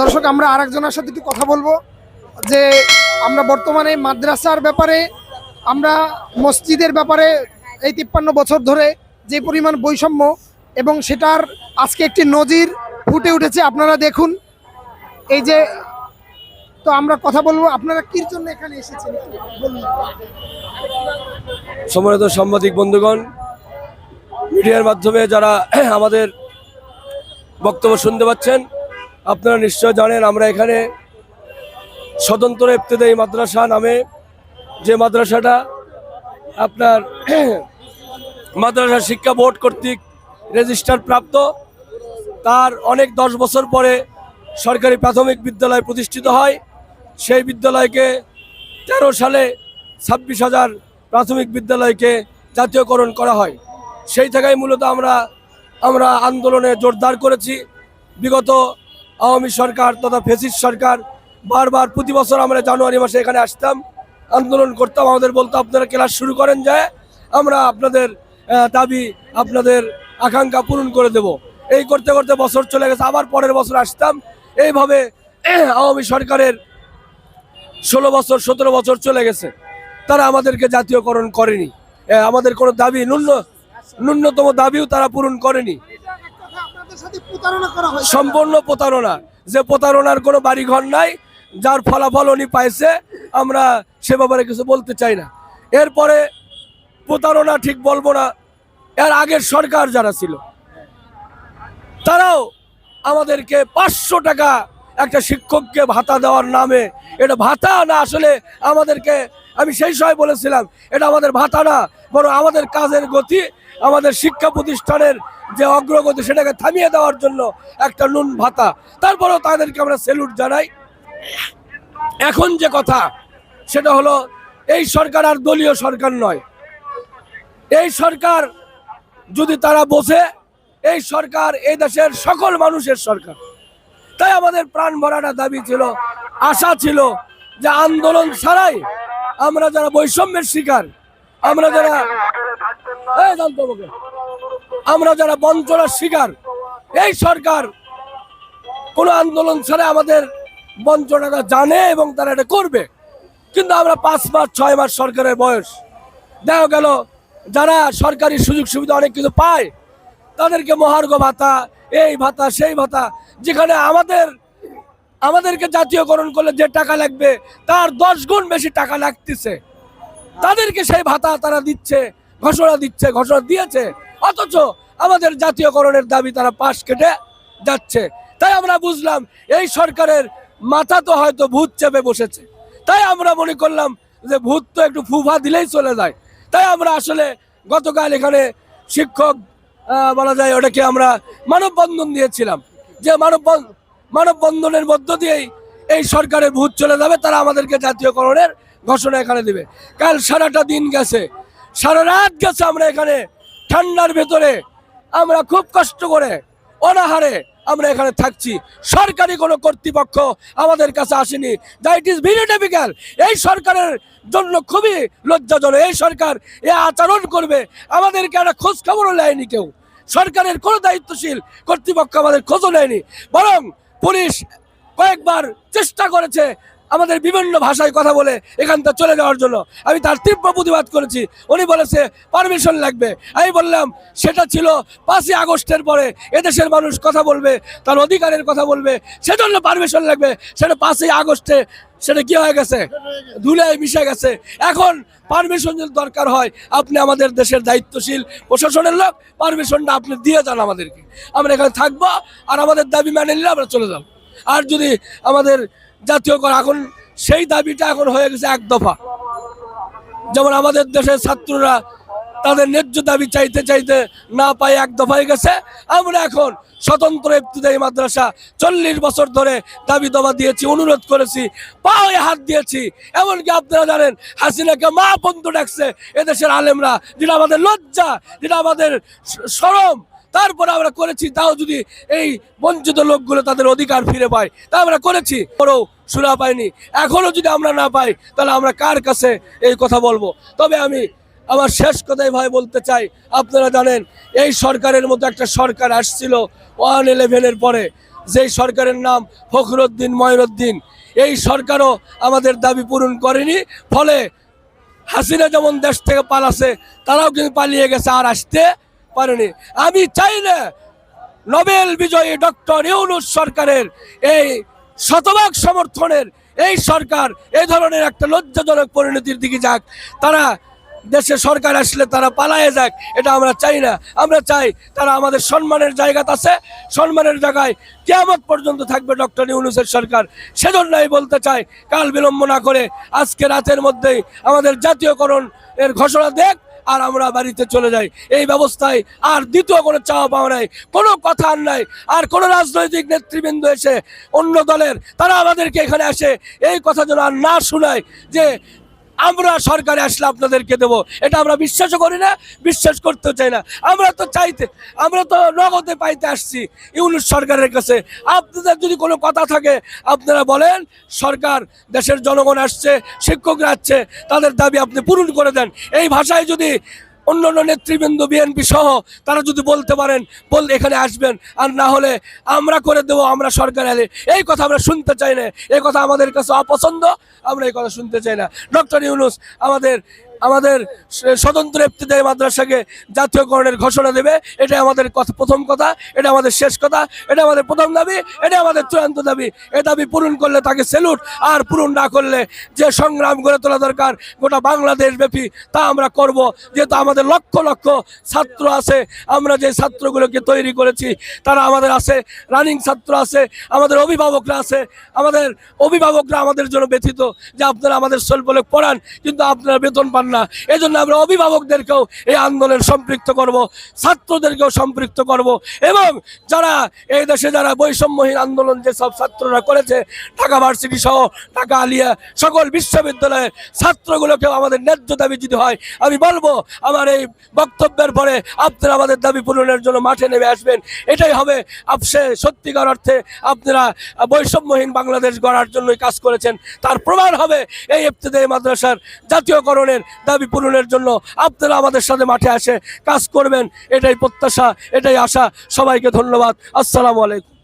দর্শক, আমরা আরেকজনের সাথে একটু কথা বলব যে আমরা বর্তমানে মাদ্রাসার ব্যাপারে, আমরা মসজিদের ব্যাপারে এই তিপ্পান্ন বছর ধরে যে পরিমাণ বৈষম্য এবং সেটার আজকে একটি নজির ফুটে উঠেছে, আপনারা দেখুন। এই যে, তো আমরা কথা বলব, আপনারা কির জন্য এখানে এসেছেন? সম্মানিত সাংবাদিক বন্ধুগণ, মিডিয়ার মাধ্যমে যারা আমাদের বক্তব্য শুনতে পাচ্ছেন আপনারা নিশ্চয় জানেন, আমরা এখানে স্বতন্ত্র ইবতেদায়ী মাদ্রাসা নামে যে মাদ্রাসাটা আপনার মাদ্রাসা শিক্ষা বোর্ড কর্তৃক রেজিস্টার প্রাপ্ত, তার অনেক দশ বছর পরে সরকারি প্রাথমিক বিদ্যালয় প্রতিষ্ঠিত হয়। সেই বিদ্যালয়কে তেরো সালে ছাব্বিশ হাজার প্রাথমিক বিদ্যালয়কে জাতীয়করণ করা হয়। সেই থেকেই মূলত আমরা আমরা আন্দোলনে জোরদার করেছি। বিগত আওয়ামী সরকার তথা ফেসিস সরকার বারবার প্রতি বছর আমরা জানুয়ারি মাসে এখানে আসতাম, আন্দোলন করতাম, আমাদের বলতো, আপনারা ক্লাস শুরু করেন যায় আমরা আপনাদের দাবি আপনাদের আকাঙ্ক্ষা পূরণ করে দেব। এই করতে করতে বছর চলে গেছে, আবার পরের বছর আসতাম। এইভাবে আওয়ামী সরকারের ষোলো বছর, সতেরো বছর চলে গেছে। তারা আমাদেরকে জাতীয়করণ করেনি। আমাদের কোনো দাবি ন্যূন, ন্যূনতম দাবিও তারা পূরণ করেনি আপনাদের সাথে প্রতারণা করা হয় সম্পূর্ণ প্রতারণা। যে প্রতারণার কোনো বাড়িঘর নাই, যার ফলাফল উনি পাইছে, আমরা সে ব্যাপারে কিছু বলতে চাই না। এরপরে প্রতারণা ঠিক বলব না, এর আগের সরকার যারা ছিল, তারাও আমাদেরকে পাঁচশো টাকা একটা শিক্ষককে ভাতা দেওয়ার নামে, এটা ভাতা না আসলে আমাদেরকে আমি সেই সময় বলেছিলাম, এটা আমাদের ভাতা না, বরং আমাদের কাজের গতি, আমাদের শিক্ষা প্রতিষ্ঠানের যে অগ্রগতি, সেটাকে থামিয়ে দেওয়ার জন্য একটা নুন ভাতা। তারপরেও তাদেরকে আমরা সেলুট জানাই। এখন যে কথা, সেটা হলো, এই সরকার আর দলীয় সরকার নয়। এই সরকার যদি তারা বোঝে, এই সরকার এই দেশের সকল মানুষের সরকার। তাই আমাদের প্রাণ ভরাটা দাবি ছিল, আশা ছিল যে আন্দোলন ছাড়াই আমরা যারা বৈষম্যের শিকার, আমরা যারা। আমরা যারা বঞ্চনার শিকার, এই সরকার কোনো আন্দোলন ছাড়া আমাদের বঞ্চনাটা জানে এবং তারা এটা করবে কিন্তু আমরা পাঁচ মাস, ছয় মাস সরকারের বয়স দেখা গেল, যারা সরকারি সুযোগ সুবিধা অনেক কিছু পায়, তাদেরকে মহার্ঘ ভাতা, এই ভাতা, সেই ভাতা, যেখানে আমাদের আমাদেরকে জাতীয়করণ করলে যে টাকা লাগবে, তার দশ গুণ বেশি টাকা লাগতেছে। তাদেরকে সেই ভাতা তারা দিচ্ছে, ঘোষণা দিচ্ছে, ঘোষণা দিয়েছে। অথচ আমাদের জাতীয়করণের দাবি তারা পাশ কেটে যাচ্ছে। তাই আমরা বুঝলাম, এই সরকারের মাথা তো হয়তো ভূত চেপে বসেছে। তাই আমরা মনে করলাম যে ভূত তো একটু ফুফা দিলেই চলে যায়। তাই আমরা আসলে গতকাল এখানে শিক্ষক বলা যায় ওটাকে আমরা মানববন্ধন দিয়েছিলাম। যে মানব মানববন্ধনের মধ্য দিয়েই এই সরকারের ভূত চলে যাবে, তারা আমাদেরকে জাতীয়করণের ঘোষণা এখানে দিবে। কাল সারাটা দিন গেছে, সারা রাত গেছে আমরা এখানে। ঠান্ডার ভেতরে আমরা খুব কষ্ট করে, অনাহারে আমরা এখানে থাকছি। সরকারি কোনো কর্তৃপক্ষ আমাদের কাছে আসেনি। ইট ইজ ভেরি ডিফিকাল্ট এই সরকারের জন্য খুবই লজ্জাজনক। এই সরকার এ আচরণ করবে, আমাদেরকে একটা খোঁজ খবরও নেয়নি কেউ। সরকারের কোনো দায়িত্বশীল কর্তৃপক্ষ আমাদের খোঁজও নেয়নি। বরং পুলিশ কয়েকবার চেষ্টা করেছে আমাদের বিভিন্ন ভাষায় কথা বলে এখান থেকে চলে যাওয়ার জন্য। আমি তার তীব্র প্রতিবাদ করেছি। উনি বলেছে পারমিশন লাগবে। আমি বললাম, সেটা ছিল পাঁচই আগস্টের পরে। এদেশের মানুষ কথা বলবে, তার অধিকারের কথা বলবে। সেজন্য পারমিশন লাগবে। সেটা পাঁচই আগস্টে, সেটা কি হয়ে গেছে? ধুলে মিশে গেছে। এখন পারমিশন যদি দরকার হয়, আপনি আমাদের দেশের দায়িত্বশীল প্রশাসনের লোক পারমিশনটা আপনি দিয়ে যান আমাদেরকে। আমরা এখানে থাকব, আর আমাদের দাবি মেনে নিলে আমরা চলে যাব। আর যদি আমাদের জাতীয় কর। এখন সেই দাবিটা এখন হয়ে গেছে এক দফা। যেমন আমাদের দেশের ছাত্ররা তাদের ন্যায্য দাবি চাইতে চাইতে না পায় এক দফায় গেছে। আমরা এখন স্বতন্ত্র ইবতদায়ী মাদ্রাসা চল্লিশ বছর ধরে দাবি দাবা দিয়েছি, অনুরোধ করেছি, পায়ে হাত দিয়েছি। এমনকি আপনারা জানেন, হাসিনাকে মা বন্ধু ডাকছে এদেশের আলেমরা, যেটা আমাদের লজ্জা, যেটা আমাদের স- শরম তারপরে আমরা করেছি, তাও যদি এই বঞ্চিত লোকগুলো তাদের অধিকার ফিরে পায় তা আমরা করেছি, পরেও সুরা পাইনি। এখনও যদি আমরা না পাই, তাহলে আমরা কার কাছে এই কথা বলব? তবে আমি আমার শেষ কথাই ভাই বলতে চাই, আপনারা জানেন, এই সরকারের মতো একটা সরকার আসছিল ওয়ান ইলেভেনের পরে, যেই সরকারের নাম ফখরুদ্দিন ময়রুদ্দিন এই সরকারও আমাদের দাবি পূরণ করেনি, ফলে হাসিনা যেমন দেশ থেকে পালাছে, তারাও কিন্তু পালিয়ে গেছে আর আসতে পারেনি। আমি চাই না নোবেল বিজয়ী ডক্টর ইউনুস সরকারের এই শতভাগ সমর্থনের এই সরকার এই ধরনের একটা লজ্জাজনক পরিণতির দিকে যাক। তারা দেশে সরকার আসলে তারা পালায়ে যাক, এটা আমরা চাই না। আমরা চাই তারা আমাদের সম্মানের জায়গাতে আছে, সম্মানের জায়গায় কেয়ামত পর্যন্ত থাকবে ডক্টর ইউনুসের সরকার। সেজন্য আমি বলতে চাই, কাল বিলম্ব না করে আজকে রাতের মধ্যেই আমাদের জাতীয়করণ এর ঘোষণা দেখ আর আমরা বাড়িতে চলে যাই। এই ব্যবস্থায় আর দ্বিতীয় কোনো চাওয়া পাওয়া নাই, কোনো কথা আর নাই, আর কোনো রাজনৈতিক নেতৃবৃন্দ এসে অন্য দলের, তারা আমাদেরকে এখানে আসে, এই কথা যেন আর না শোনায় যে আমরা সরকারে আসলে আপনাদেরকে দেব। এটা আমরা বিশ্বাসও করি না, বিশ্বাস করতে চাই না। আমরা তো চাইতে, আমরা তো নগদে পাইতে আসছি ইউনুস সরকারের কাছে। আপনাদের যদি কোনো কথা থাকে, আপনারা বলেন, সরকার দেশের জনগণ আসছে, শিক্ষকরা আসছে, তাদের দাবি আপনি পূরণ করে দেন। এই ভাষায় যদি অন্য অন্য নেতৃবৃন্দ, বিএনপি সহ তারা যদি বলতে পারেন, বল এখানে আসবেন। আর না হলে আমরা করে দেবো, আমরা সরকার এলে। এই কথা আমরা শুনতে চাই না। এই কথা আমাদের কাছে অপছন্দ, আমরা এই কথা শুনতে চাই না। ডক্টর ইউনুস, আমাদের আমাদের স্বতন্ত্র ইফতেদায়ী মাদ্রাসাকে জাতীয়করণের ঘোষণা দেবে। এটা আমাদের কথা প্রথম কথা, এটা আমাদের শেষ কথা, এটা আমাদের প্রথম দাবি, এটা আমাদের চূড়ান্ত দাবি। এ দাবি পূরণ করলে তাকে সেলুট আর পূরণ না করলে যে সংগ্রাম গড়ে তোলা দরকার গোটা বাংলাদেশ ব্যাপী তা আমরা করব। যেহেতু আমাদের লক্ষ লক্ষ ছাত্র আছে, আমরা যে ছাত্রগুলোকে তৈরি করেছি, তারা আমাদের আছে রানিং ছাত্র আছে, আমাদের অভিভাবকরা আছে, আমাদের অভিভাবকরা আমাদের জন্য ব্যথিত। যে আপনারা আমাদের বলে পড়ান, কিন্তু আপনারা বেতন পান না। এই জন্য আমরা অভিভাবকদেরকেও এই আন্দোলনে সম্পৃক্ত করব, ছাত্রদেরকেও সম্পৃক্ত করব এবং যারা এই দেশে যারা বৈষম্যহীন আন্দোলন যেসব ছাত্ররা করেছে, ঢাকা ভার্সিটি সহ ঢাকা আলিয়া সকল বিশ্ববিদ্যালয়ের ছাত্রগুলোকেও আমাদের ন্যায্য দাবি যদি হয়, আমি বলব আমার এই বক্তব্যের পরে আপনারা আমাদের দাবি পূরণের জন্য মাঠে নেমে আসবেন। এটাই হবে আপসে সত্যিকার অর্থে আপনারা বৈষম্যহীন বাংলাদেশ গড়ার জন্যই কাজ করেছেন। তার প্রমাণ হবে এই ইফতেদায়ী মাদ্রাসার জাতীয়করণের দাবি পূরণের জন্য আপনারা আমাদের সাথে মাঠে আসে, কাজ করবেন, এটাই প্রত্যাশা, এটাই আশা। সবাইকে ধন্যবাদ। আসসালামু আলাইকুম।